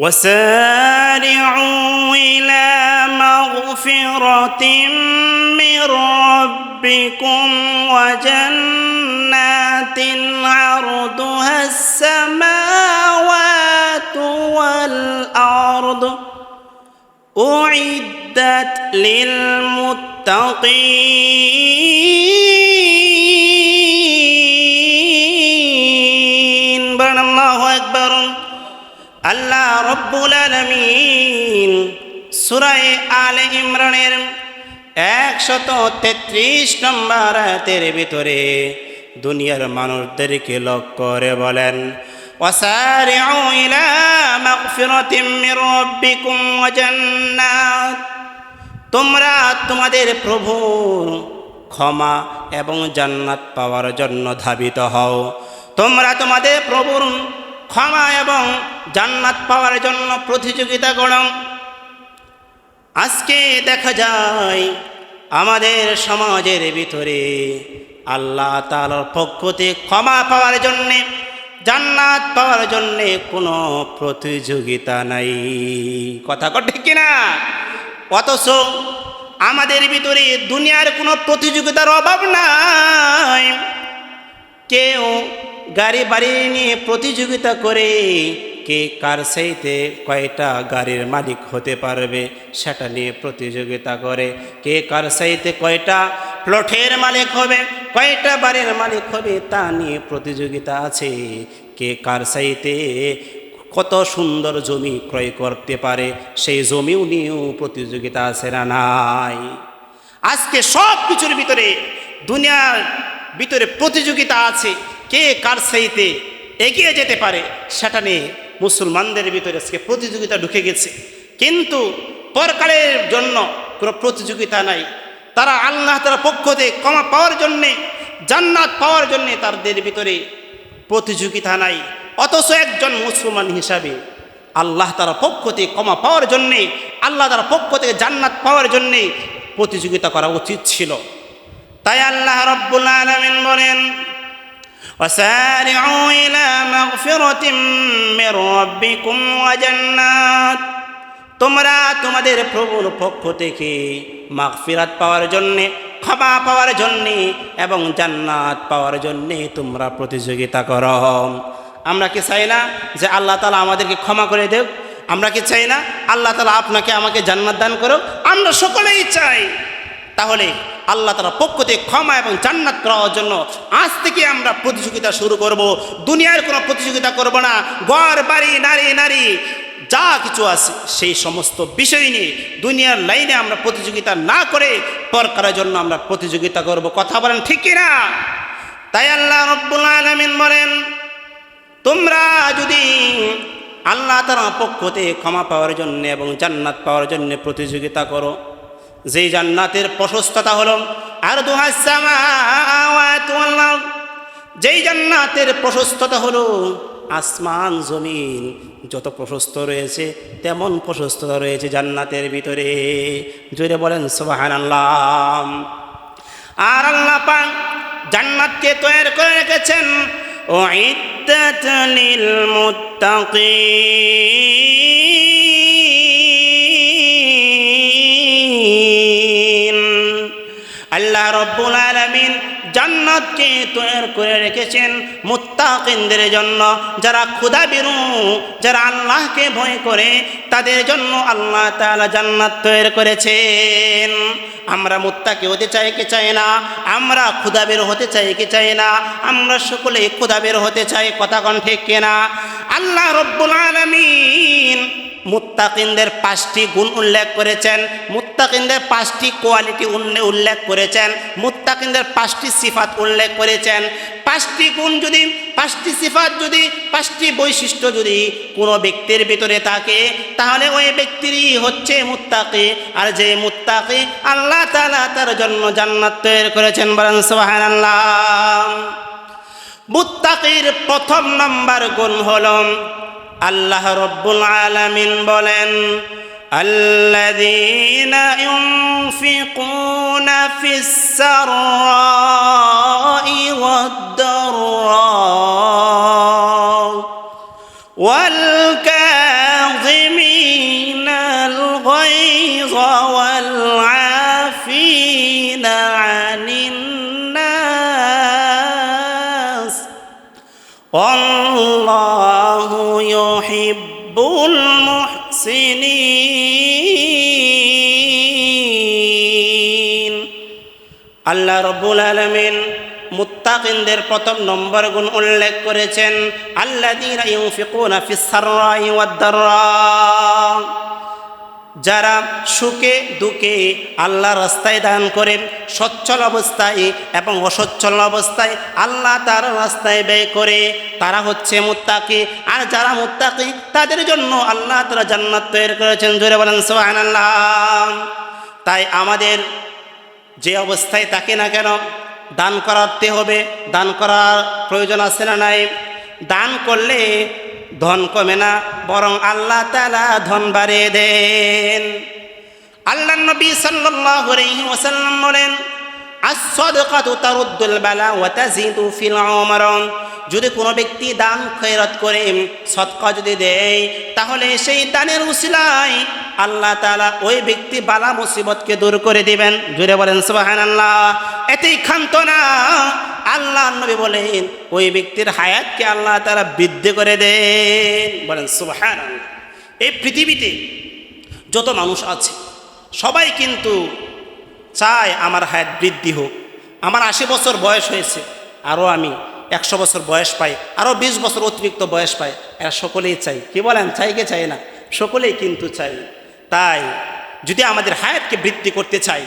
وسارعوا إلى مغفرة من ربكم وجنات عرضها السماوات والأرض أعدت للمتقين রব্বুল আলমিন সুরায় আলে ইমরানের একশত তেত্রিশ নম্বর আয়াতের ভিতরে দুনিয়ার মানুষদেরকে লক্ষ্য করে বলেন وسارعوا إلى مغفرة من ربكم وجنات তোমরা তোমাদের প্রভুর ক্ষমা এবং জান্নাত পাওয়ার জন্য ধাবিত হও তোমরা তোমাদের প্রভুর ক্ষমা এবং জান্নাত পাওয়ার জন্য প্রতিযোগিতা করো আজকে দেখা যায়, আমাদের সমাজের ভিতরে আল্লাহ পক্ষ থেকে ক্ষমা পাওয়ার জন্যে, জান্নাত পাওয়ার জন্যে কোনো প্রতিযোগিতা নাই। কথা কটে কিনা? অথচ আমাদের ভিতরে দুনিয়ার কোনো প্রতিযোগিতার অভাব নাই। কেউ গাড়ি বাড়ি নিয়ে প্রতিযোগিতা করে কে কার সেইতে কয়টা গাড়ির মালিক হতে পারবে সেটা নিয়ে প্রতিযোগিতা করে। কে কার সাইতে কয়টা প্লটের মালিক হবে, কয়টা বাড়ির মালিক হবে তা নিয়ে প্রতিযোগিতা আছে। কে কার সাইতে কত সুন্দর জমি ক্রয় করতে পারে, সেই জমিও নিয়েও প্রতিযোগিতা আছে না নাই? আজকে সব কিছুর ভিতরে, দুনিয়ার ভিতরে প্রতিযোগিতা আছে। কে কার সেইতে এগিয়ে যেতে পারে, সেটা নিয়ে মুসলমানদের ভিতরে আজকে প্রতিযোগিতা ঢুকে গেছে। কিন্তু পরকালের জন্য কোনো প্রতিযোগিতা নাই। তারা আল্লাহ তারা পক্ষ থেকে ক্ষমা পাওয়ার জন্যে, জান্নাত পাওয়ার জন্যে তাদের ভিতরে প্রতিযোগিতা নাই। অথচ একজন মুসলমান হিসাবে আল্লাহ তার পক্ষ থেকে ক্ষমা পাওয়ার জন্যে, আল্লাহ তার পক্ষ থেকে জান্নাত পাওয়ার জন্যে প্রতিযোগিতা করা উচিত ছিল। তাই আল্লাহ রব্বুল আলমিন বলেন وسارعوا إلى مغفرة من ربكم وجنات তোমরা তোমাদের প্রভুর পক্ষ থেকে মাগফিরাত পাওয়ার জন্যে ক্ষমা পাওয়ার জন্যে এবং জান্নাত পাওয়ার জন্যে তোমরা প্রতিযোগিতা করো আমরা কি চাই না যে আল্লাহ তালা আমাদেরকে ক্ষমা করে দেব আমরা কি চাই না আল্লাহ তালা আপনাকে আমাকে জান্নাত দান করো আমরা সকলেই চাই তাহলে আল্লাহ তালা পক্ষ থেকে ক্ষমা এবং জান্নাত করার জন্য আজ থেকে আমরা প্রতিযোগিতা শুরু করব। দুনিয়ার কোনো প্রতিযোগিতা করব না। গড় বাড়ি, নারী নারী, যা কিছু আছে, সেই সমস্ত বিষয় নিয়ে দুনিয়ার লাইনে আমরা প্রতিযোগিতা না করে পরকারের জন্য আমরা প্রতিযোগিতা করব। কথা বলেন ঠিক না তাই আল্লাহ রব্বুল আলমিন বলেন, তোমরা যদি আল্লাহ তার পক্ষ থেকে ক্ষমা পাওয়ার জন্য এবং জান্নাত পাওয়ার জন্য প্রতিযোগিতা করো যেই জান্নাতের প্রশস্ততা হলো আর যেই জান্নাতের প্রশস্ততা হলো, আসমান, জমিন, যত প্রশস্ত রয়েছে, তেমন প্রশস্ততা রয়েছে জান্নাতের ভিতরে। জোরে বলেন সোবাহান আল্লাহ আর আল্লাহ পান জান্নাতকে তৈরি করে রেখেছেন ও লিল মুত্তাকিন। আল্লাহ রব্বুল আলামিন জান্নাতকে তৈরি করে রেখেছেন মুত্তাকিনদের জন্য। যারা ক্ষুদা বিরু, যারা আল্লাহকে ভয় করে, তাদের জন্য আল্লাহ তাআলা জান্নাত তৈরি করেছেন। আমরা মুত্তাকি হতে চাই কি চাই না? আমরা ক্ষুদা বের হতে চাই কি চাই না? আমরা সকলে ক্ষুদা বের হতে চাই, কথা কন ঠিক কিনা? আল্লাহ রব্বুল আলামিন মুত্তাকিনদের পাঁচটি গুণ উল্লেখ করেছেন, মুত্তাকিনদের পাঁচটি কোয়ালিটি উল্লেখ করেছেন, মুত্তাকিনদের পাঁচটি সিফাত উল্লেখ করেছেন। পাঁচটি গুণ যদি, পাঁচটি সিফাত যদি, পাঁচটি বৈশিষ্ট্য যদি কোনো ব্যক্তির ভিতরে থাকে, তাহলে ওই ব্যক্তিরই হচ্ছে মুত্তাকি। আর যে মুত্তাকি আল্লাহ তালা তার জন্য জান্নাত তৈরি করেছেন বলেন সোহান আল্লাহ মুত্তাকির প্রথম নম্বর গুণ হল আল্লাহ রব্বুল আলামিন বলেন الذين ينفقون في السراء والضراء والكاظمين والكاظمين الغيظ والعافين عن الناس والله يحب المحسنين আল্লাহ রব্বুল আলমিন মুত্তাকিনদের প্রথম নম্বর গুণ উল্লেখ করেছেন আল্লাযীনা যারা সুখে, দুঃখে আল্লাহ রাস্তায় দান করে সচ্ছল অবস্থায় এবং অসচ্ছল অবস্থায় আল্লাহ তার রাস্তায় ব্যয় করে, তারা হচ্ছে মুত্তাকি। আর যারা মুত্তাকি, তাদের জন্য আল্লাহ তারা জান্নাত তৈরি করেছেন। জোরে বলেন, সুবহানাল্লাহ। তাই আমাদের যে অবস্থায় থাকে না কেন দান করাতে হবে, দান করার প্রয়োজন আছে না নাই? দান করলে ধন কমে না, বরং আল্লাহ তালা ধন বাড়িয়ে দেন। আল্লাহ নবী সাল্লাল্লাহু আলাইহি ওয়াসাল্লাম বলেন, আস-সাদকাতু তারুদ্দুল বালা ওয়া তাজিদু ফিল উমর। যদি কোনো ব্যক্তি দান খয়রাত করে, সৎকা যদি দেয়, তাহলে সেই দানের উসিলায় আল্লাহ তালা ওই ব্যক্তি বালা মুসিবতকে দূর করে দিবেন। জুড়ে বলেন সোহান সুবহানাল্লাহ। এতেই ক্ষান্ত না। আল্লাহ নবী বলেন, ওই ব্যক্তির হায়াতকে আল্লাহ তাআলা বৃদ্ধি করে দেন। বলেন, সুবহানাল্লাহ। এই পৃথিবীতে যত মানুষ আছে, সবাই কিন্তু চায় আমার হায়াত বৃদ্ধি হোক। আমার আশি বছর বয়স হয়েছে, আরও আমি একশো বছর বয়স পাই আরও বিশ বছর অতিরিক্ত বয়স পাই এরা সকলেই চাই। কি বলেন, চাই কে চাই না? সকলেই কিন্তু চাই। তাই যদি আমাদের হায়াতকে বৃদ্ধি করতে চাই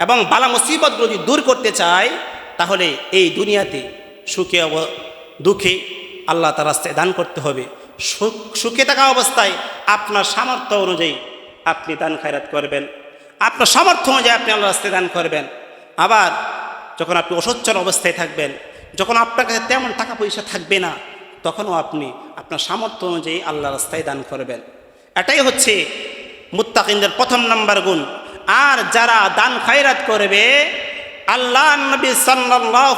এবং বালা মুসিবতগুলো যদি দূর করতে চাই, তাহলে এই দুনিয়াতে সুখে অব, দুঃখে আল্লাহ তার রাস্তায় দান করতে হবে। সুখ, সুখে থাকা অবস্থায় আপনার সামর্থ্য অনুযায়ী আপনি দান খায়রাত করবেন। আপনার সামর্থ্য অনুযায়ী আপনি আল্লাহ রাস্তায় দান করবেন। আবার যখন আপনি অসচ্ছল অবস্থায় থাকবেন যখন আপনার কাছে তেমন টাকা পয়সা থাকবে না, তখনও আপনি আপনার সামর্থ্য অনুযায়ী আল্লাহ রাস্তায় দান করবেন। এটাই হচ্ছে মুত্তাকিনদের প্রথম নাম্বার গুণ। আর যারা দান খায়রাত করবে, আল্লাহ নবী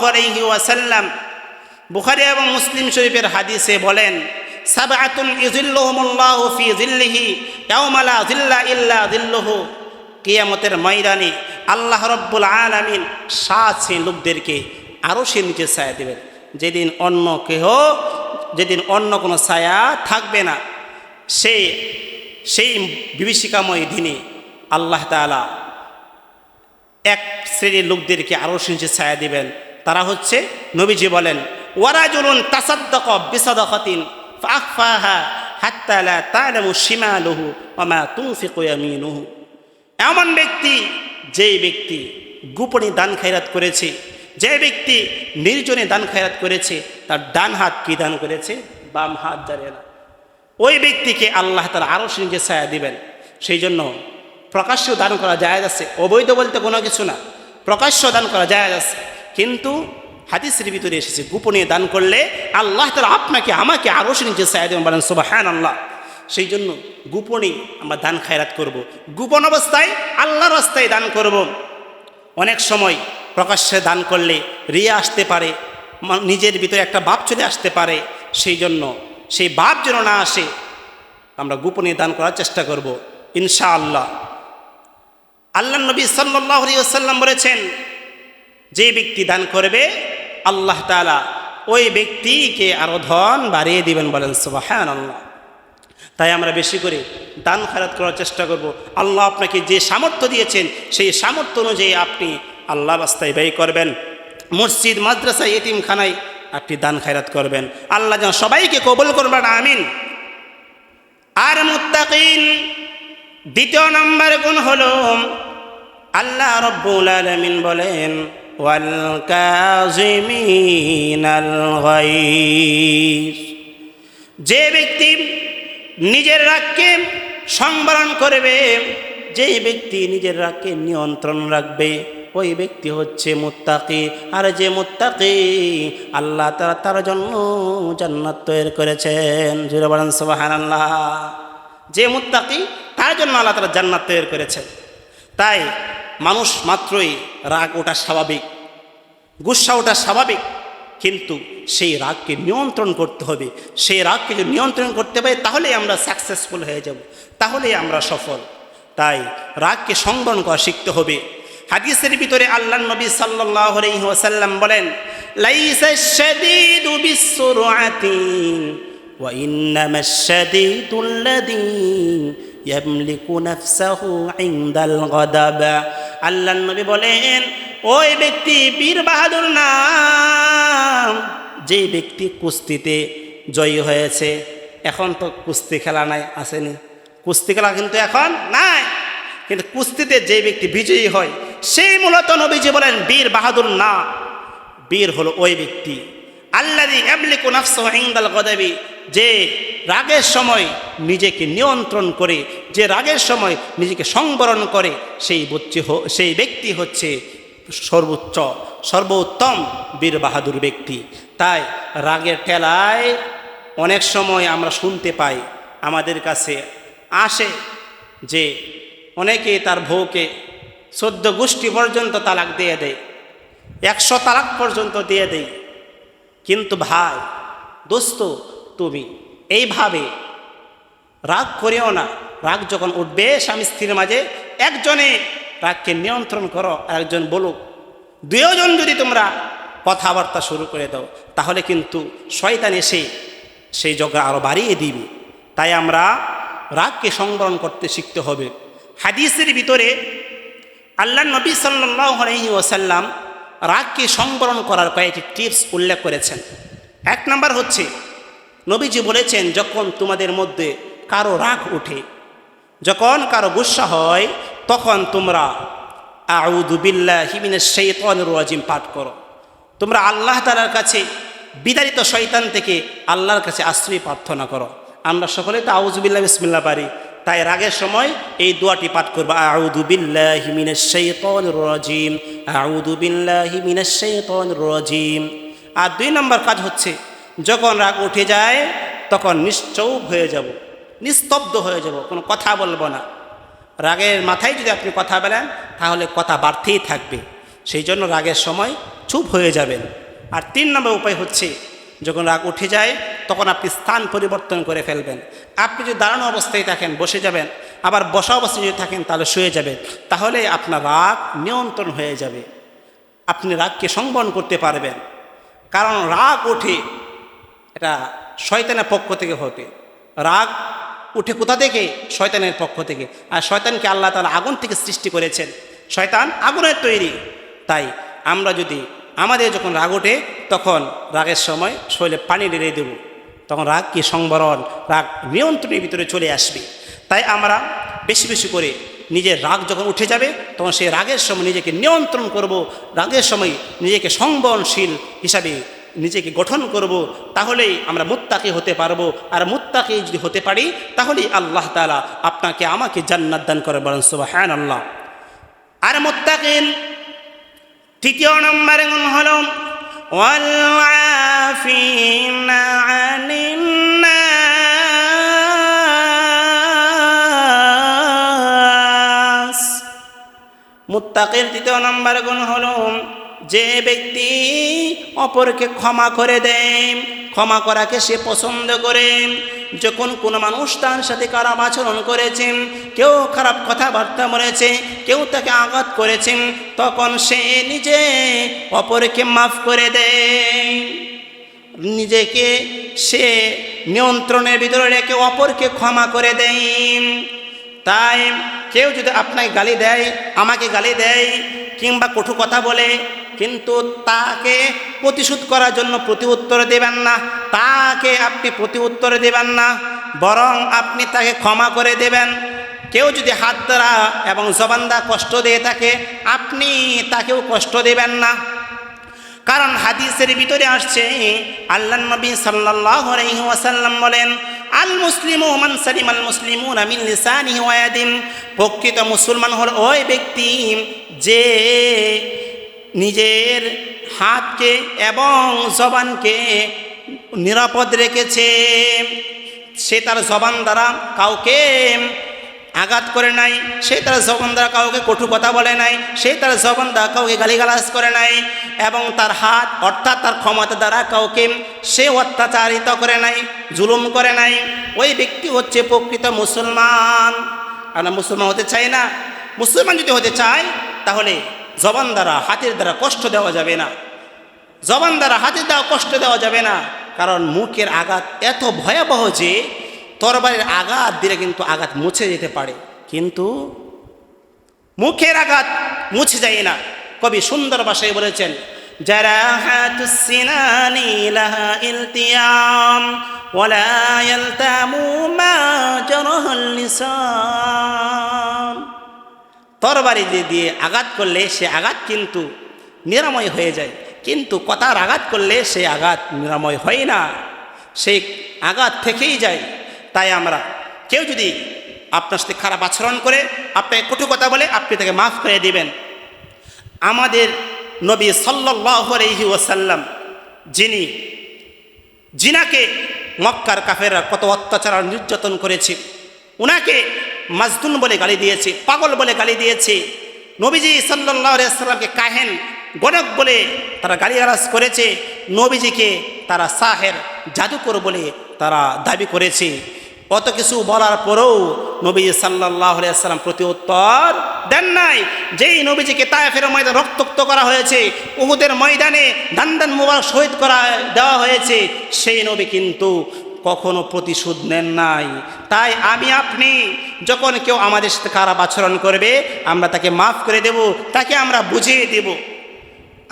আলাইহি ওয়াসাল্লাম বুখারী এবং মুসলিম শরীফের হাদিসে বলেন, সাবআতুন ইযিল্লুহুমুল্লাহু ফি যিল্লিহি ইয়াওমা লা যিল্লা ইল্লা যিল্লুহু। কিয়ামতের ময়দানে আল্লাহ রব্বুল আলামিন সাত লোকদেরকে আরও সে নিচে ছায়া দেবেন। যেদিন অন্য কেহ, যেদিন অন্য কোনো ছায়া থাকবে না সেই সেই বিভীষিকাময় দিনে আল্লাহ তাআলা এক শ্রেণির লোকদেরকে আরও সে নিচে ছায়া দিবেন। তারা হচ্ছে নবীজি বলেন, ওয়ারাজুলুন তাসাদ্দাক বিসাদাকাতিন ইয়ামিনুহু। এমন ব্যক্তি, যেই ব্যক্তি গোপনে দান খায়রাত করেছে যে ব্যক্তি নির্জনে দান খায়রাত করেছে, তার ডান হাত কি দান করেছে? বাম হাত জানে না। ওই ব্যক্তিকে আল্লাহ তার আরও নিজে ছায়া দিবেন। সেই জন্য প্রকাশ্য দান করা যায় আছে, অবৈধ বলতে কোনো কিছু না। প্রকাশ্য দান করা যায় আছে। কিন্তু হাদিসের ভিতরে এসেছে, গোপনে দান করলে আল্লাহ তালা আপনাকে, আমাকে আরও নিজে ছায়া দেবেন বলেন সুবাহ হ্যাঁ আল্লাহ সেই জন্য গোপনে আমরা দান খায়রাত করব। গোপন অবস্থায় আল্লাহ রাস্তায় দান করব। অনেক সময় প্রকাশ্যে দান করলে রিয়া আসতে পারে নিজের ভিতরে একটা বাপ চলে আসতে পারে, সেই জন্য সেই বাপ যেন না আসে, আমরা গোপনে দান করার চেষ্টা করব, ইনশাআল্লাহ। আল্লাহ আল্লাহ নবী সাল্লাহ সাল্লাম বলেছেন, যে ব্যক্তি দান করবে, আল্লাহ তালা ওই ব্যক্তিকে আরও ধন বাড়িয়ে দিবেন বলেন সুবাহান আল্লাহ তাই আমরা বেশি করে দান খারাত করার চেষ্টা করব। আল্লাহ আপনাকে যে সামর্থ্য দিয়েছেন, সেই সামর্থ্য অনুযায়ী আপনি আল্লাহ রাস্তায় ব্যয় করবেন, মসজিদ, মাদ্রাসা, এতিমখানায় আপনি দান খায়রাত করবেন। আল্লাহ যেন সবাইকে কবুল করবেন আমিন। আর মুত্তাকিন, দ্বিতীয় নম্বর গুণ হল, আল্লাহ রব্বুল আলমিন বলেন যে ব্যক্তি নিজের রাগকে সংবরণ করবে, যেই ব্যক্তি নিজের রাগকে নিয়ন্ত্রণ রাখবে ওই ব্যক্তি হচ্ছে মুত্তাকি। আর যে মুত্তাকি আল্লাহ তারা তার জন্য জান্নাত তৈরি করেছেন। জুড়ে বলেন সুবাহান আল্লাহ যে মুত্তাকি, তার জন্য আল্লাহ তারা জান্নাত তৈরি করেছেন। তাই মানুষ মাত্রই রাগ ওটা স্বাভাবিক, গুসা ওটা স্বাভাবিক। কিন্তু সেই রাগকে নিয়ন্ত্রণ করতে হবে। সেই রাগকে যদি নিয়ন্ত্রণ করতে পারি, তাহলে আমরা সাকসেসফুল হয়ে যাব। তাহলে আমরা সফল। তাই রাগকে সংবরণ করা শিখতে হবে। হাদিসের ভিতরে আল্লাহ নবী সাল্লাল্লাহু আলাইহি ওয়াসাল্লাম বলেন, লাইসা শাদীদু বিসসুরআতি ওয়া ইন্নামা শাদীদু আল্লাযী ইয়ামলিকু নাফসাহু ইনদাল গাদাব। আল্লাহ নবী বলেন, ওই ব্যক্তি বীর বাহাদুর নাম, যে ব্যক্তি কুস্তিতে জয়ী হয়েছে, এখন তো কুস্তি খেলা নাই, আসেনি। কুস্তি খেলা কিন্তু এখন নাই। কিন্তু কুস্তিতে যে ব্যক্তি বিজয়ী হয় সেই মূলত নবীজি বলেন, বীর বাহাদুর না, বীর হলো ওই ব্যক্তি। আল্লাদি এবলিকু নাফসাহু ইনদাল গদাবি, যে রাগের সময় নিজেকে নিয়ন্ত্রণ করে, যে রাগের সময় নিজেকে সংবরণ করে, সেই বচ্চে সেই ব্যক্তি হচ্ছে সর্বোচ্চ, সর্বোত্তম বীর বাহাদুর ব্যক্তি। তাই রাগের ঠেলায় অনেক সময় আমরা শুনতে পাই, আমাদের কাছে আসে যে অনেকে তার বউকে চোদ্দ গোষ্ঠী পর্যন্ত তালাক দিয়ে দেয়। একশো তালাক পর্যন্ত দিয়ে দেয়। কিন্তু ভাই, দোস্ত, তুমি এইভাবে রাগ করিও না। রাগ যখন উঠবে, স্বামী স্ত্রীর মাঝে একজনে রাগকে নিয়ন্ত্রণ করো একজন বলুক দুজন যদি তোমরা কথাবার্তা শুরু করে দাও, তাহলে কিন্তু শয়তান এসে সেই যজ্ঞ আরও বাড়িয়ে দিবে। তাই আমরা রাগকে সংবরণ করতে শিখতে হবে। হাদিসের ভিতরে আল্লাহ নবী সাল্লাহ ওসাল্লাম রাগকে সংবরণ করার কয়েকটি টিপস উল্লেখ করেছেন। এক নম্বর হচ্ছে, নবীজি বলেছেন, যখন তোমাদের মধ্যে কারও রাগ ওঠে, যখন কারও গুসা হয়, তখন তোমরা আউদুবিল্লা হিমিনের শৈতনের রাজিম পাঠ করো। তোমরা আল্লাহ তালার কাছে বিদারিত শয়তান থেকে আল্লাহর কাছে আশ্রয় প্রার্থনা করো। আমরা সকলে তো আউজুবিল্লাহ বিসমিল্লা পারি তাই রাগের সময় এই দোয়াটি পাঠ করব। আউদুবিল্লাহি মিনাশ শাইতানির রাজিম। আউদুবিল্লাহি মিনাশ শাইতানির রাজিম। আর দুই নম্বর কাজ হচ্ছে, যখন রাগ উঠে যায়, তখন নিশ্চৌপ হয়ে যাব, নিস্তব্ধ হয়ে যাব, কোনো কথা বলব না। রাগের মাথায় যদি আপনি কথা বলেন, তাহলে কথা বাড়তেই থাকবে। সেই জন্য রাগের সময় চুপ হয়ে যাবেন। আর তিন নম্বর উপায় হচ্ছে, যখন রাগ উঠে যায় তখন আপনি স্থান পরিবর্তন করে ফেলবেন। আপনি যদি দাঁড়ানো অবস্থায় থাকেন, বসে যাবেন, আবার বসা অবস্থায় যদি থাকেন, তাহলে শুয়ে যাবেন তাহলে আপনার রাগ নিয়ন্ত্রণ হয়ে যাবে। আপনি রাগকে সংবরণ করতে পারবেন। কারণ রাগ ওঠে, এটা শয়তানের পক্ষ থেকে হতে। রাগ উঠে কোথা থেকে? শয়তানের পক্ষ থেকে। আর শয়তানকে আল্লাহ তালা আগুন থেকে সৃষ্টি করেছেন। শয়তান আগুনের তৈরি। তাই আমরা যদি, আমাদের যখন রাগ ওঠে, তখন রাগের সময় শরীরে পানি ঢেলে দেব। তখন রাগ কি সংবরণ? রাগ নিয়ন্ত্রণের ভিতরে চলে আসবে। তাই আমরা বেশি বেশি করে নিজের রাগ যখন উঠে যাবে, তখন সেই রাগের সময় নিজেকে নিয়ন্ত্রণ করব, রাগের সময় নিজেকে সংবরণশীল হিসাবে নিজেকে গঠন করব, তাহলেই আমরা মুত্তাকি হতে পারব। আর মুত্তাকি যদি হতে পারি, তাহলেই আল্লাহ তালা আপনাকে আমাকে জান্নাত দান করে বলেন সুবাহান আল্লাহ আর মুত্তাকিন, তৃতীয় নম্বরে গুণ হল والعافين عن الناس মুত্তাকির তৃতীয় নম্বর গুণ হল যে ব্যক্তি অপরকে ক্ষমা করে দেয় ক্ষমা করাকে সে পছন্দ করে যখন কোনো মানুষ তার সাথে খারাপ আচরণ করেছেন কেউ খারাপ কথাবার্তা বলেছে কেউ তাকে আঘাত করেছেন তখন সে নিজে অপরকে মাফ করে দেয়। নিজেকে সে নিয়ন্ত্রণের ভিতরে রেখে অপরকে ক্ষমা করে দেয়। তাই কেউ যদি আপনাকে গালি দেয়, আমাকে গালি দেয়, কিংবা কটু কথা বলে, কিন্তু তাকে প্রতিশোধ করার জন্য প্রতি উত্তর দেবেন না, তাকে আপনি প্রতি উত্তর দেবেন না, বরং আপনি তাকে ক্ষমা করে দেবেন। কেউ যদি হাত দ্বারা এবং জবানদা কষ্ট দিয়ে থাকে, আপনি তাকেও কষ্ট দেবেন না। কারণ হাদিসের ভিতরে আসছে, আল্লাহ নবী আলাইহি ওয়াসাল্লাম বলেন, আল মুসলিমু মান সালিম আল মুসলিমু মিন লিসানিহি ওয়া ইয়াদিন। প্রকৃত মুসলমান হল ওই ব্যক্তি যে নিজের হাতকে এবং জবানকে নিরাপদ রেখেছে। সে তার জবান দ্বারা কাউকে আঘাত করে নাই, সে তার জবান দ্বারা কাউকে কটু কথা বলে নাই, সে তার জবান দ্বারা কাউকে গালিগালাজ করে নাই, এবং তার হাত অর্থাৎ তার ক্ষমতা দ্বারা কাউকে সে অত্যাচারিত করে নাই, জুলুম করে নাই। ওই ব্যক্তি হচ্ছে প্রকৃত মুসলমান। আমরা মুসলমান হতে চাই না। মুসলমান যদি হতে চায়, তাহলে জবান দ্বারা, হাতের দ্বারা কষ্ট দেওয়া যাবে না। জবান দ্বারা, হাতের দ্বারা কষ্ট দেওয়া যাবে না। কারণ মুখের আঘাত এত ভয়াবহ যে তরবারির আঘাত দিলে কিন্তু আঘাত মুছে যেতে পারে। কিন্তু মুখের আঘাত মুছে যায় না। কবি সুন্দর ভাষায় বলেছেন তরবারি দিয়ে আঘাত করলে সে আঘাত কিন্তু নিরাময় হয়ে যায়। কিন্তু কথার আঘাত করলে সে আঘাত নিরাময় হয় না। সেই আঘাত থেকেই যায়। তাই আমরা কেউ যদি আপনার সাথে খারাপ আচরণ করে আপনাকে কটু কথা বলে, আপনি তাকে মাফ করে দিবেন। আমাদের নবী সাল্লাহ আলহি ওয়াসাল্লাম, যিনি জিনাকে মক্কার কাফেরা কত অত্যাচার নির্যাতন করেছে, উনাকে মাজদুন বলে গালি দিয়েছে, পাগল বলে গালি দিয়েছে, নবীজি সাল্লাহ সাল্লামকে কাহেন, গণক বলে তারা গালি গালিগালাজ করেছে, নবীজিকে তারা সাহের, জাদুকর বলে তারা দাবি করেছে। কত কিছু বলার পরেও নবী সাল্লাহ সাল্লাম প্রতি উত্তর দেন নাই। যেই নবীজিকে তায়েফের ময়দানে রক্তাক্ত করা হয়েছে, উহুদের ময়দানে দান দান মুবারক শহীদ করা দেওয়া হয়েছে, সেই নবী কিন্তু কখনো প্রতিশোধ নেন নাই। তাই আমি, আপনি যখন কেউ আমাদের সাথে খারাপ আচরণ করবে, আমরা তাকে মাফ করে দেব, তাকে আমরা বুঝিয়ে দেব।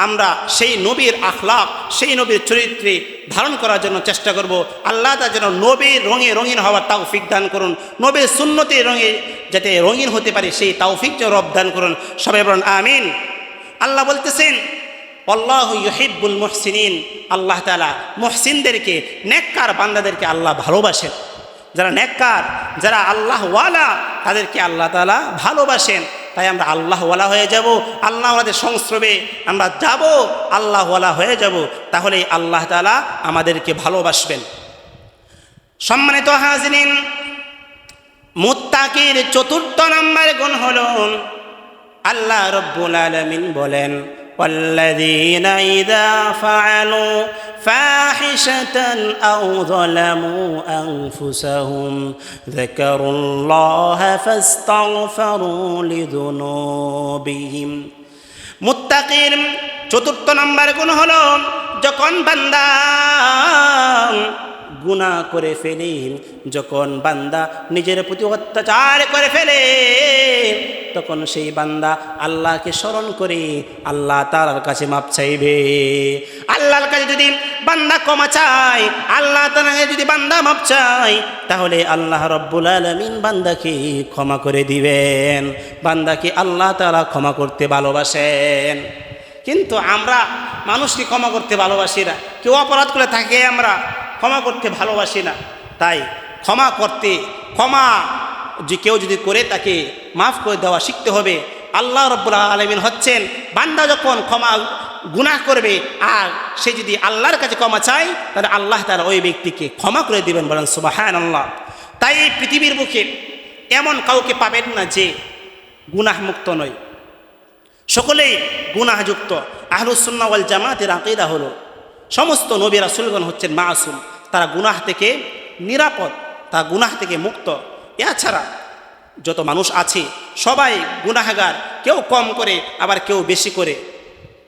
আমরা সেই নবীর আখলাক সেই নবীর চরিত্রে ধারণ করার জন্য চেষ্টা করব। আল্লাহ তা যেন নবীর রঙে রঙিন হওয়ার তাওফিক দান করুন, নবীর শূন্যতে রঙে যাতে রঙিন হতে পারে সেই তাওফিক যেন রব দান করুন। সবাই বলুন, আমিন। আল্লাহ বলতেছেন, আল্লাহ ইহিবুল মহসিনিন। আল্লাহ তালা মহসিনদেরকে, নেককার বান্দাদেরকে আল্লাহ ভালোবাসেন। যারা নেককার, যারা আল্লাহ ওয়ালা তাদেরকে আল্লাহ তালা ভালোবাসেন। তাই আমরা আল্লাহওয়ালা হয়ে যাব আল্লাহওয়ালাদের সংশ্রমে আমরা যাব, আল্লাহওয়ালা হয়ে যাব তাহলে আল্লাহ তালা আমাদেরকে ভালোবাসবেন। সম্মানিত হাজরিন, মুত্তাকির চতুর্থ নম্বর গুণ হল, আল্লাহ রব্বুল আলমিন বলেন والذين إذا فعلوا فاحشة أو ظلموا أنفسهم ذكروا الله فاستغفروا لذنوبهم মুত্তাকির চতুর্থ নম্বর গুণ হলো যখন বান্দা গুণা করে ফেলে যখন বান্দা নিজের প্রতি অত্যাচার করে ফেলে, তখন সেই বান্দা আল্লাহকে স্মরণ করে আল্লাহ তার কাছে মাপ চাইবে। আল্লাহর কাছে যদি বান্দা ক্ষমা চায়, আল্লাহ তালা যদি বান্দা মাপ চায়, তাহলে আল্লাহ রব্বুল আলমিন বান্দাকে ক্ষমা করে দিবেন। বান্দাকে আল্লাহ তালা ক্ষমা করতে ভালোবাসেন। কিন্তু আমরা মানুষকে ক্ষমা করতে ভালোবাসি না। কেউ অপরাধ করে থাকে আমরা। ক্ষমা করতে ভালোবাসি না। তাই ক্ষমা করতে, ক্ষমা যে কেউ যদি করে তাকে মাফ করে দেওয়া শিখতে হবে। আল্লাহ রব্বুল্লাহ আলমিন হচ্ছেন বান্দা যখন ক্ষমা, গুনাহ করবে আর সে যদি আল্লাহর কাছে ক্ষমা চায়, তাহলে আল্লাহ তার ওই ব্যক্তিকে ক্ষমা করে দেবেন বলেন সুবাহান আল্লাহ তাই এই পৃথিবীর বুকে এমন কাউকে পাবেন না যে গুনাহ মুক্ত নয়। সকলেই গুনাহযুক্ত। ওয়াল জামাতের আকিদা হলো সমস্ত নবী রাসুলগণ হচ্ছেন মাসুম। তারা গুনাহ থেকে নিরাপদ, তারা গুনাহ থেকে মুক্ত। এছাড়া যত মানুষ আছে, সবাই গুনাহগার। কেউ কম করে, আবার কেউ বেশি করে।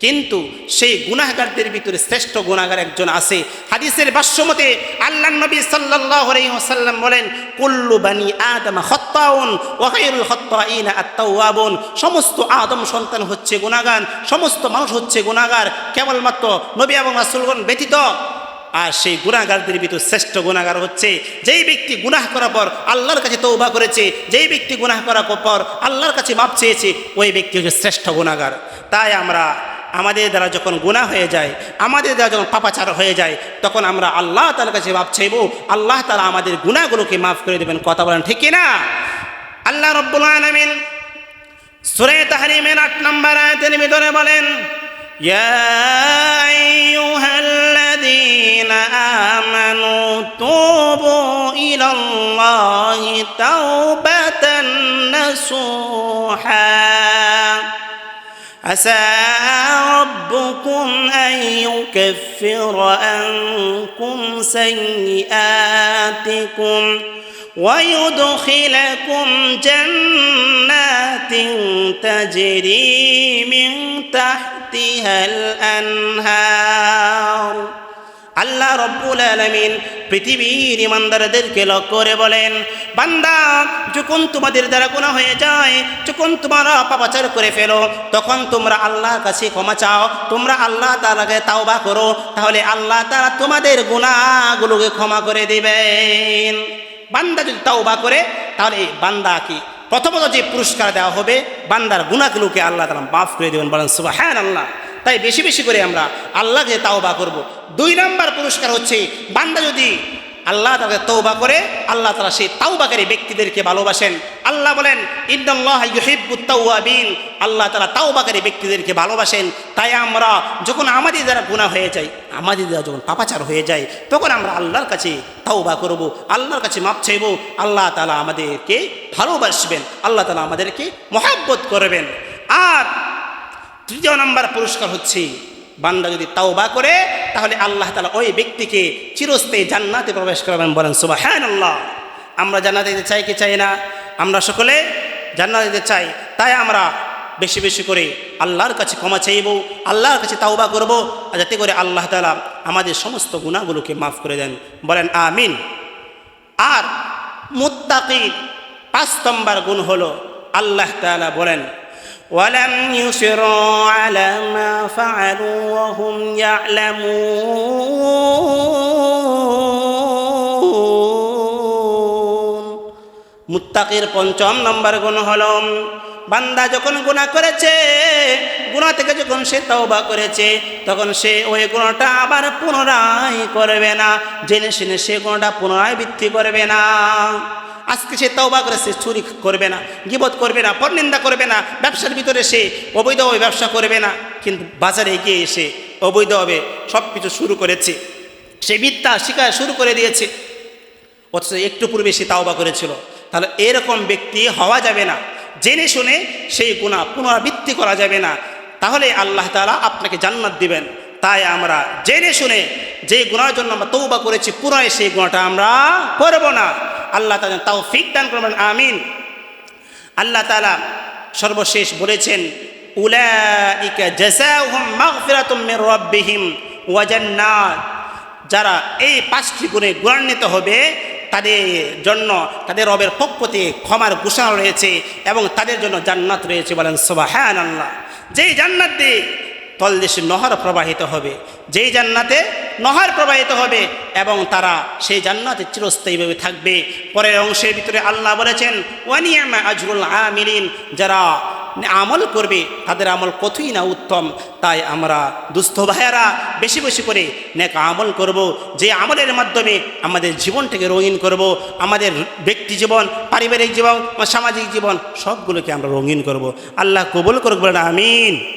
কিন্তু সেই গুনাহগারদের ভিতরে শ্রেষ্ঠ গুনাহগার একজন আছে। হাদিসের ভাষ্যমতে আল্লাহ নবী আলাইহি বলেন, কুল্লু বানি আদম খত্তাউন ওয়া খায়রুল খত্তাইনা আত-তাওয়াবুন। সমস্ত আদম সন্তান হচ্ছে গুনাহগার, সমস্ত মানুষ হচ্ছে গুনাহগার। কেবলমাত্র নবী এবং রাসূলগণ ব্যতীত। আর সেই গুণাগারদের ভিতর শ্রেষ্ঠ গুণাগার হচ্ছে যেই ব্যক্তি গুনাহ করার পর আল্লাহর কাছে তৌবা করেছে, যেই ব্যক্তি গুনাহ করার পর আল্লাহর কাছে মাপ চেয়েছে, ওই ব্যক্তি হচ্ছে শ্রেষ্ঠ গুণাগার তাই আমরা আমাদের দ্বারা যখন গুণা হয়ে যায়, আমাদের দ্বারা যখন পাপাচার হয়ে যায়, তখন আমরা আল্লাহ তার কাছে ভাব চাইব। আল্লাহ তালা আমাদের গুণাগুলোকে মাফ করে দেবেন। কথা বলেন ঠিক না আল্লাহ রব্বুল আলমিন সুরে তাহারিমের আট নম্বর আয়তের ভিতরে বলেন হ্যাঁ عسى ربكم أن يكفر عنكم سيئاتكم ويدخلكم جنات تجري من تحتها الأنهار আল্লাহ রব্বুল আলমিন পৃথিবীর ইমানদারদেরকে লক্ষ্য করে বলেন, বান্দা, যখন তোমাদের দ্বারা গুণা হয়ে যায়, যখন তোমরা পাপাচার করে ফেলো, তখন তোমরা আল্লাহর কাছে ক্ষমা চাও, তোমরা আল্লাহ তালাকে তাওবা করো, তাহলে আল্লাহ তারা তোমাদের গুণাগুলোকে ক্ষমা করে দিবেন। বান্দা যদি তাওবা করে, তাহলে এই বান্দা কি প্রথমত যে পুরস্কার দেওয়া হবে, বান্দার গুণাগুলোকে আল্লাহ তালা মাফ করে দেবেন, বলেন সুবাহ হ্যাঁ আল্লাহ তাই বেশি বেশি করে আমরা আল্লাহকে তাওবা করব। দুই নম্বর পুরস্কার হচ্ছে, বান্দা যদি আল্লাহ তাকে তৌবা করে, আল্লাহ তারা সেই তাওবাকারী ব্যক্তিদেরকে ভালোবাসেন। আল্লাহ বলেন ইন্দাল্লাহ ইউহিব্বুত তাওয়াবিন। আল্লাহ তারা তাওবাকারী ব্যক্তিদেরকে ভালোবাসেন। তাই আমরা যখন আমাদের দ্বারা গুণা হয়ে যায়, আমাদের দ্বারা যখন পাপাচার হয়ে যায়, তখন আমরা আল্লাহর কাছে তাওবা করব, আল্লাহর কাছে মাপ চাইব। আল্লাহ তালা আমাদেরকে ভালোবাসবেন, আল্লাহ তালা আমাদেরকে মহাব্বত করবেন। আর তৃতীয় নম্বর পুরস্কার হচ্ছে, বান্দা যদি তাওবা করে, তাহলে আল্লাহ তালা ওই ব্যক্তিকে চিরস্থায়ী জান্নাতে প্রবেশ করাবেন বলেন সুবাহ হ্যাঁ আল্লাহ আমরা জান্নাতে যেতে চাই কি চাই না? আমরা সকলে জান্নাতে যেতে চাই, তাই আমরা বেশি বেশি করে আল্লাহর কাছে ক্ষমা চাইব, আল্লাহর কাছে তাওবা করব যাতে করে আল্লাহ তালা আমাদের সমস্ত গুণাগুলোকে মাফ করে দেন, বলেন, আমিন। আর মুত্তাকির পাঁচ নম্বর গুণ হলো, আল্লাহ তাআলা বলেন ولم يصروا على ما فعلوا وهم يعلمون মুত্তাকির পঞ্চম নম্বর গুণ হল বান্দা যখন গুণা করেছে গুণা থেকে যখন সে তওবা করেছে তখন সে ওই গুণটা আবার পুনরায় করবে না জেনে শুনে সে গুণটা পুনরায় বৃদ্ধি করবে না আজকে সে তওবা করে সে চুরি করবে না, গিবত করবে না, পরনিন্দা করবে না, ব্যবসার ভিতরে সে অবৈধভাবে ব্যবসা করবে না, কিন্তু বাজারে গিয়ে এসে অবৈধভাবে সব কিছু শুরু করেছে। সে বিদ্যা শিকার শুরু করে দিয়েছে। অথচ একটু পূর্বে সে তাওবা করেছিল। তাহলে এরকম ব্যক্তি হওয়া যাবে না। জেনে শুনে সেই গুণা পুনরাবৃত্তি করা যাবে না। তাহলে আল্লাহ তালা আপনাকে জান্নাত দিবেন। তাই আমরা জেনে শুনে যে গুণার জন্য আমরা তৌবা করেছি, পুনরায় সেই গুণাটা আমরা করব না। আল্লাহ তালা তাও ফিক দান করবেন, আমিন। আল্লাহ তালা সর্বশেষ বলেছেন যারা এই পাঁচটি গুণে গুণান্বিত হবে, তাদের জন্য তাদের রবের পক্ষ থেকে ক্ষমার ঘোষণা রয়েছে এবং তাদের জন্য জান্নাত রয়েছে বলেন সোবাহান আল্লাহ যেই জান্নাত দিয়ে তলদেশে নহর প্রবাহিত হবে। যেই জান্নাতে নহর প্রবাহিত হবে এবং তারা সেই জান্নাতে চিরস্থায়ীভাবে থাকবে। পরের অংশের ভিতরে আল্লাহ বলেছেন, ওয়ানিয়ামা আজরুল আমিলিন যারা আমল করবে, তাদের আমল কতই না উত্তম। তাই আমরা দুস্থ ভাইয়ারা বেশি বেশি করে নেক আমল করব, যে আমলের মাধ্যমে আমাদের জীবনটাকে রঙিন করব। আমাদের ব্যক্তি জীবন, পারিবারিক জীবন, সামাজিক জীবন, সবগুলোকে আমরা রঙিন করব। আল্লাহ কবুল করব বলেন, আমিন।